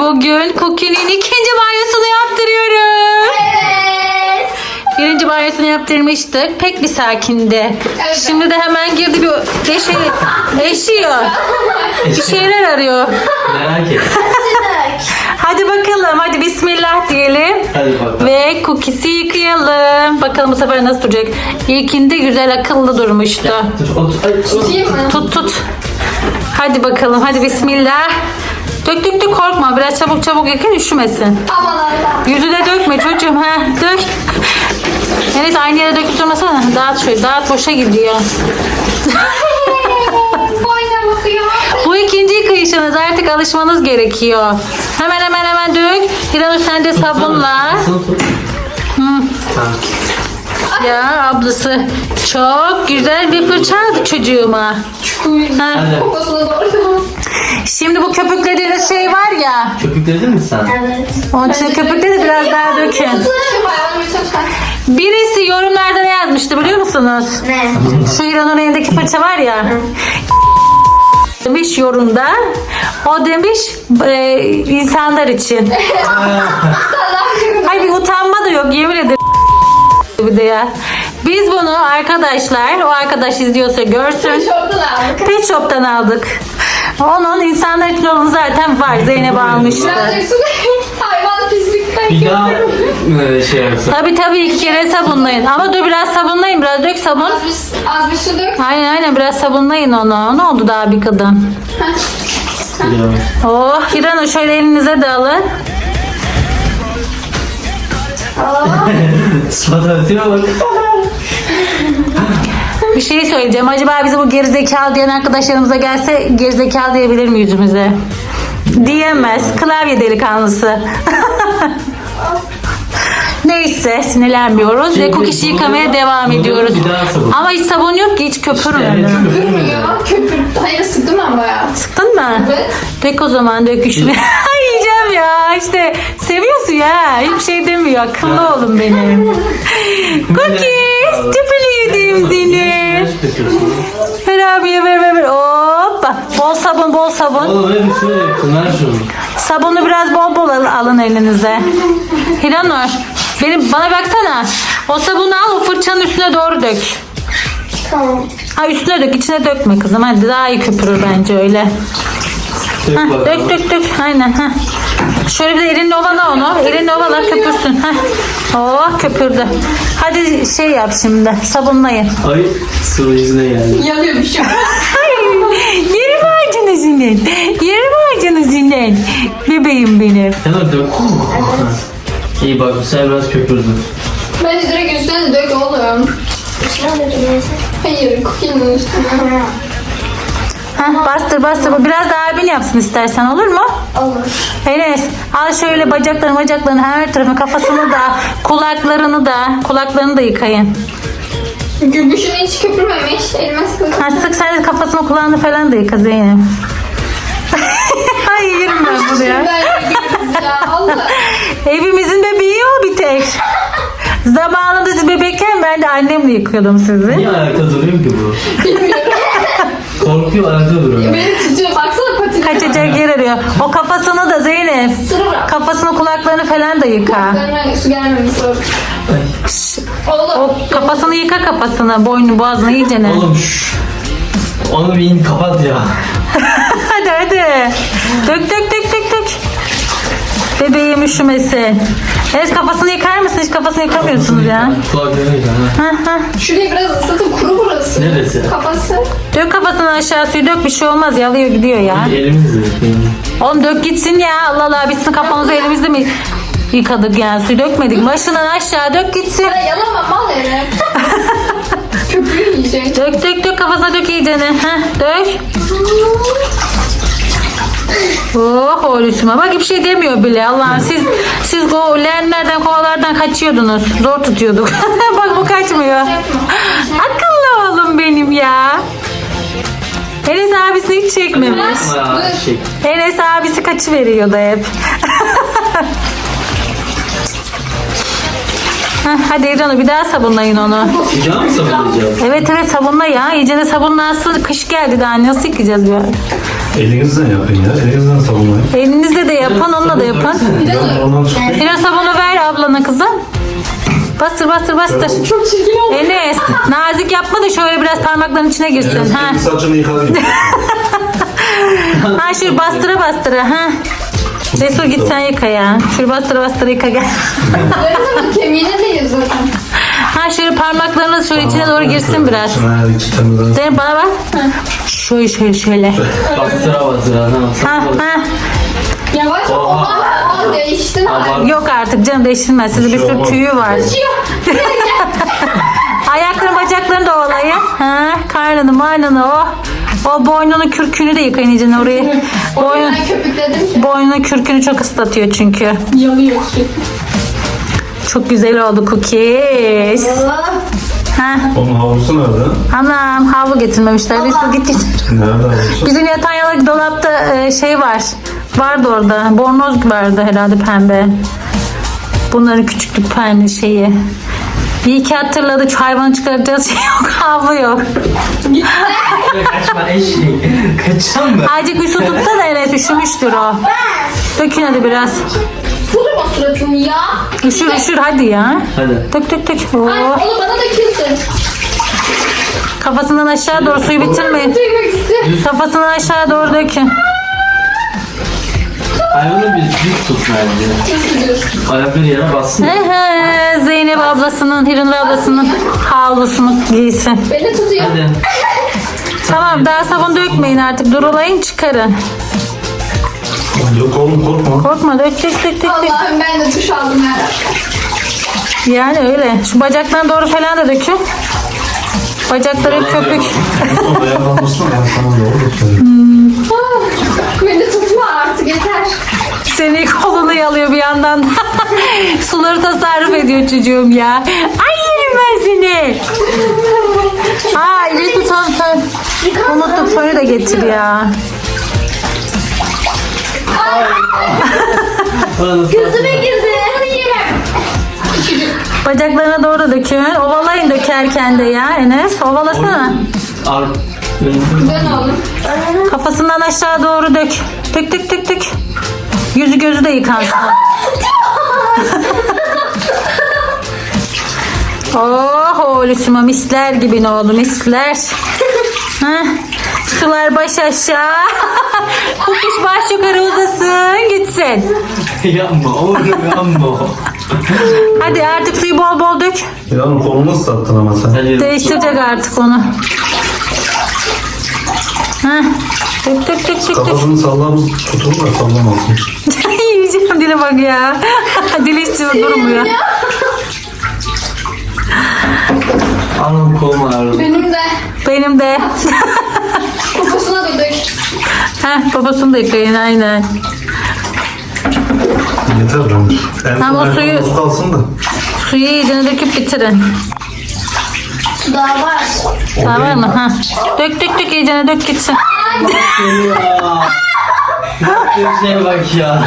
bugün Cookie'nin ikinci banyosunu yaptırıyoruz. Evet. Birinci banyosunu yaptırmıştık. Pek bir sakindi. Evet. Şimdi de hemen girdi bir deşe, eşiyor. Bir şeyler arıyor. Merak et. Hadi bakalım. Hadi bismillah diyelim. Hadi bakalım. Ve cookie'si yıkayalım. Bakalım bu sefer nasıl duracak. İlkinde güzel akıllı durmuştu. Dur otur. Ay, Tutayım mı? Tut tut. Hadi bakalım. Hadi bismillah. Dök dök dök korkma. Biraz çabuk çabuk yakın üşümesin. Allah'ım. Yüzüne dökme çocuğum. Ha, dök. Enes aynı yere döküp durmasana. Dağıt şöyle. Dağıt boşa gidiyor. Bu ikinci yıkayışınız. Artık alışmanız gerekiyor. Hemen hemen hemen dök. Hiranur sen de sabunla. Tamam. Ya ablası çok güzel bir fırça aldı çocuğuma. Ha. Doğru. Şimdi bu köpüklediğiniz şey var ya. Köpükledin mi sen? Evet. Onun için köpükleri de biraz daha dökün. Birisi yorumlarda ne yazmıştı biliyor musunuz? Ne? Şu İran'ın elindeki fırça var ya. Demiş yorumda. O demiş e, insanlar için. Ay bir utanma da yok yemin ederim. Bir de ya. Biz bunu arkadaşlar, o arkadaş izliyorsa görsün. Şorttan aldık. Pet Shop'tan aldık. Onun insanlar için olanı zaten var. Zeynep almıştı. Birazcık su hayvan pislikten Bir daha e, şey yapsın. Tabi tabi iki kere sabunlayın. Ama dur biraz sabunlayın. Biraz dök sabun. Az bir, az bir su dök. Aynen aynen biraz sabunlayın onu. Ne oldu daha bir kadın? Biliyorum. Oh Hiranur şöyle elinize de alın. Fotoğrafına bak. Bir şey söyleyeceğim. Acaba bize bu gerizekalı diyen arkadaşlarımıza gelse gerizekalı diyebilir mi yüzümüze? Diyemez. Klavye delikanlısı. Neyse sinirlenmiyoruz ve kukişi yıkamaya devam ediyoruz. bir daha sabun. Ama hiç sabun yok ki hiç köpürmüyor. Köpürmüyor. Durmuyor. Köpür. Hayır sıktım ben bayağı. Sıktın mı? Evet. Dök o zaman dök üçünü. Yiyeceğim ya işte seviyorsun ya hiçbir şey demiyor akıllı oğlum benim. Cookies tüpülü yedim seni. Döküyorsun? Ver abiye ver ver ver. Hoppa. Bol sabun bol sabun. Oğlum hep şöyle yapın. Ver şunu. Sabunu biraz bol bol al- alın elinize. Hiranur benim bana baksana. O sabunu al o fırçanın üstüne doğru dök. Tamam. Ha üstüne dök içine dökme kızım. Hadi daha iyi köpürür bence öyle. Dök Heh, bakalım. dök dök dök. Aynen. Heh. Şöyle bir de elinle ovala onu. Elinle ovala köpürsün. Heh. Oh köpürdü. Hadi şey yap şimdi. Sabunlayın. Ay sıvı yüzüne geldi. Yanıyor bir şey. Ay, yerim ağacını senin. Yerim ağacını senin. Bebeğim benim. Hemen döktün mü? Evet. İyi bak bu sefer biraz köpürdü. Bence direkt üstüne de dök oğlum. Hayır cookie'nin üstüne. Heh, bastır bastır. Biraz daha abin yapsın istersen olur mu? Olur. Enes al şöyle bacaklarını bacaklarını her tarafını kafasını da kulaklarını da kulaklarını da yıkayın. Göbüşünü hiç köpürmemiş. Elime sıkıldı. Ha, sık sen de kafasını kulağını falan da yıka Zeynep. Ay yerim ben bunu ya. Ben ya Allah. Evimizin bebeği o bir tek. Zamanında siz bebekken ben de annemle yıkıyordum sizi. Niye ayakta duruyor ki bu? Bilmiyorum. Korkuyor ayakta duruyor. Beni tutuyor. Baksana patini. Kaçacak yer arıyor. O kafasını da Zeynep. Sıra bırak. Kafasını kulaklarını falan da yıka. Kulaklarına su gelmemiş olur. Oğlum. O kafasını yıka kafasını, boynu boğazını iyice ne. Oğlum şşş. Onu bir in kapat ya. hadi hadi. Dök dök. Bebeğim üşümesin. Evet kafasını yıkar mısın? Hiç kafasını yıkamıyorsunuz ya. Kulaklarını yıka. ha. Şurayı biraz ısıtıp kuru burası. Neresi? Kafası. Dök kafasını aşağı suyu dök bir şey olmaz yalıyor gidiyor ya. Elimizle yıkayın. Oğlum dök gitsin ya Allah Allah biz sizin kafanızı elimizle mi yıkadık yani suyu dökmedik. Başından aşağı dök gitsin. Ya yalama mal herif. Köpüğü yiyecek. Dök dök dök kafasına dök iyicene. Heh, dök. Oh oğluşuma bak bir şey demiyor bile Allah'ım siz siz o leğenlerden kovalardan kaçıyordunuz zor tutuyorduk bak bu kaçmıyor akıllı oğlum benim ya Enes abisi hiç çekmemiş. Enes abisi kaçı veriyordu hep Heh, Hadi İran'ı bir daha sabunlayın onu. Sıcağı mı sabunlayacağız? Evet evet sabunla ya. İyice de sabunlansın. Kış geldi daha nasıl yıkayacağız böyle? Elinizden yapın ya. Elinizden savunmayın. Elinizle de yapın, onunla da. Ben çıkayım. Biraz sabunu ver ablana kızım. Bastır bastır bastır. Çok çirkin oldu. Enes nazik yapma da şöyle biraz parmakların içine girsin. Ha, saçını gibi. ha şöyle bastıra bastıra. Ha. Resul git sen yıka ya. Şöyle bastıra bastıra yıka gel. Kemiğine değil zaten. Ha şöyle parmaklarınız şöyle içine doğru girsin biraz. Zeynep bana bak. Şöyle şöyle şöyle. Bastıra bastıra. Ha, Ha. Yavaş ol. Değiştin abi. Yok artık canım değiştirmez. Sizin bir sürü tüyü var. Ayaklarını bacaklarını da ovalayın. Ha, karnını marnını o. O boynunu kürkünü de yıkayın iyice orayı. Köpükledim ki. boynunu kürkünü çok ıslatıyor çünkü. Yanıyor sürekli. Çok güzel oldu cookies. Ha, Onun havlusu nerede? anam havlu getirmemişler. Resul git getir. Nerede havlusu? Bizim yatan yanak dolapta e, şey var. Vardı orada. Bornoz vardı herhalde pembe. Bunların küçüklük pembe şeyi. Bir iki hatırladı. Şu hayvanı çıkaracağız şey yok. Havlu yok. Kaçma eşek. Kaçacağım ben. Azıcık bir su tutsa da evet üşümüştür o. Dökün hadi biraz. Sırma suratını ya. Üşür üşür hadi ya. Hadi. Dök dök dök. Ay, Oo. onu bana da kilsin. Kafasından aşağı doğru suyu bitirmeyin. İstiyorum. Kafasından aşağı doğru dökün. Hayvanı bir düz tut bence. Nasıl diyorsun? Yere bassın. Ehe, Zeynep ablasının, Hiranur ablasının havlusunu giysin. Beni tutuyor. Hadi. Tamam daha sabun dökmeyin artık. Durulayın çıkarın. Yok oğlum korkma. Korkma dök dök dök dök. dök. Allah'ım ben de duş aldım ya. Yani öyle. Şu bacaklarına doğru falan da dökün. Bacakları köpük. Yakalanmışsın ben sana doğru göstereyim. Ah, Beni tutma artık yeter. Seni kolunu yalıyor bir yandan. Suları tasarruf ediyor çocuğum ya. Ay yerim ben seni. Aa ili tutan sen. Unuttuk fönü de getir ya. Gözüme girdi. Bacaklarına doğru dökün. Ovalayın dökerken de ya Enes. Ovalasana. Ar Ben oğlum. Kafasından aşağı doğru dök. Dök dök dök dök. Yüzü gözü de yıkansın. oh oğluşuma misler gibi ne oldu misler. Heh. Sular baş aşağı. Kukuş baş yukarı uzasın gitsin. Yanma oğlum yanma. Hadi artık suyu bol bol dök. İran'ın kolunu ıslattın ama sen. Değiştirecek artık onu. Heh. Dök dök dök dök. Kafasını sallam tutun da sallamasın. Yiyeceğim dile bak ya. Dili hiç durmuyor. Anam kolum ağrıdı. Benim de. Benim de. Dök. Heh, babasını da yıkayın aynen. Yeter bence. En Tamam, son o suyu- ayakkabımız kalsın da. Suyu iyicene döküp bitirin. Su daha var. Daha var mı? Ha. Dök dök dök iyicene dök gitsin. Bir bak ya.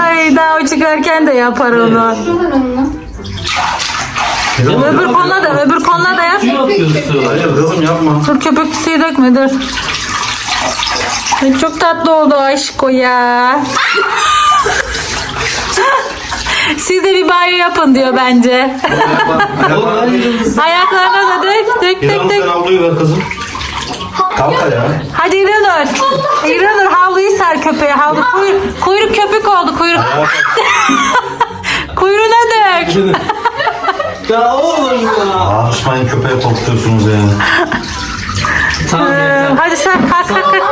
Ay daha o çıkarken de yapar onu. Şuradan onu. Öbür koluna da öbür koluna da yap. Suyu atıyorsun. Hayır kızım yapma. Dur köpük suyu dökme dur. Ay, Çok tatlı oldu aşko ya. Siz de bir banyo yapın diyor bence. Ayaklarına da dök dök İran dök sen dök. havluyu ver kızım. Kalk ya. Hadi İranur. İranur havluyu sar köpeğe. Havlu kuyruk, kuyruk köpük oldu kuyruk. Kuyruğuna dök. Ya oğlum ya. Ağrışmayın köpeğe korkutuyorsunuz yani. Tamam Ee, yeter. hadi sen kalk kalk kalk.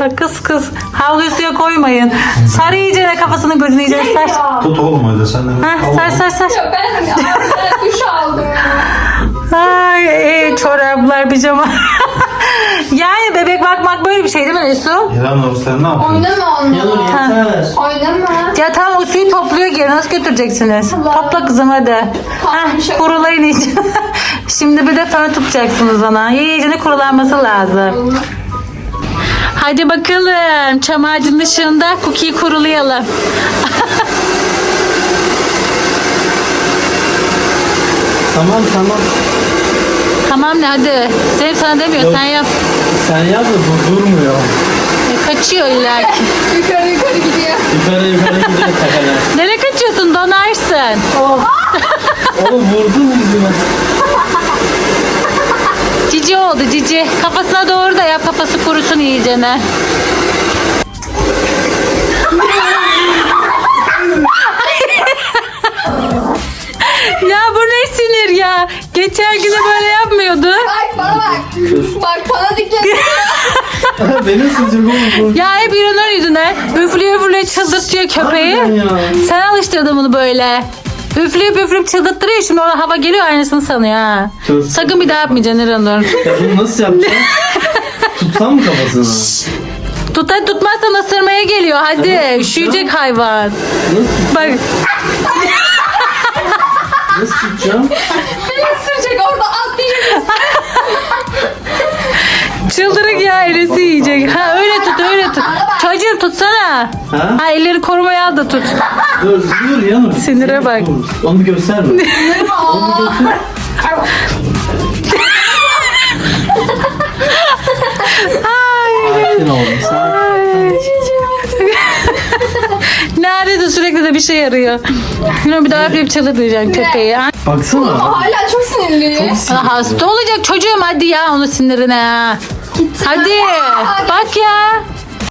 Ha, Kız kız. Havluyu suya koymayın. Sar iyice de kafasını gözünü iyice sar. Tut oğlum öyle sen de. Ha, sar sar sar. Ya ben, ben duş aldım ya. Ay çoraplar pijama. yani bebek bakmak böyle bir şey değil mi Resul? İran sen ne yapıyorsun? Oynama onunla. yeter. Oynama. Ya tamam o suyu topluyor geri nasıl götüreceksiniz? Allah. Topla kızım hadi. Heh, kurulayın iyice. Şimdi bir de fön tutacaksınız ona. İyice kurulanması lazım. Hadi bakalım. Çam ağacının ışığında cookie'yi kurulayalım. Tamam tamam. Tamam ne hadi. Zeynep sana demiyor sen yap. Sen yap da dur, durmuyor. Kaçıyor illa ki. Yukarı yukarı gidiyor. Yukarı yukarı gidiyor tepeler. Nereye kaçıyorsun? Donarsın. Oğlum vurdun yüzüme. Cici oldu cici. Kafasına doğru da yap kafası kurusun iyicene. ya bu ne sinir ya. Geçen gün de böyle yapmıyordu. Bak bana bak. Bak bana. Beni ısıracak oğlum. Ya hep İranur yüzüne. Üflüyor üflüyor çıldırtıyor köpeği. Sen alıştırdın bunu böyle. Üfleyip üfleyip çıldırttırıyor. Şimdi orada hava geliyor aynısını sanıyor ha. Dur. Sakın bir daha yapmayacaksın İranur. Ya bunu nasıl yapacağım? Tutsam mı kafasını? Tut hadi tutmazsan ısırmaya geliyor. Hadi Tamam, üşüyecek hayvan. Nasıl, Bak nasıl tutacağım? Beni ısıracak orada atlayacak. Çıldırık ya elisi yiyecek. Ha öyle tut öyle tut. Çocuğum tutsana. Ha? Ha elleri korumaya da tut. Dur dur yanım. Sinire bak. Onu bir gösterme. Onu bir göster. Sakin ol. Sakin. Nerede sürekli de bir şey arıyor. Yine bir daha yapıp çıldırtacaksın köpeği. Baksana. Hala çok sinirli. Aa, Hasta olacak çocuğum hadi ya onu sinirine ha. Hadi bak ya.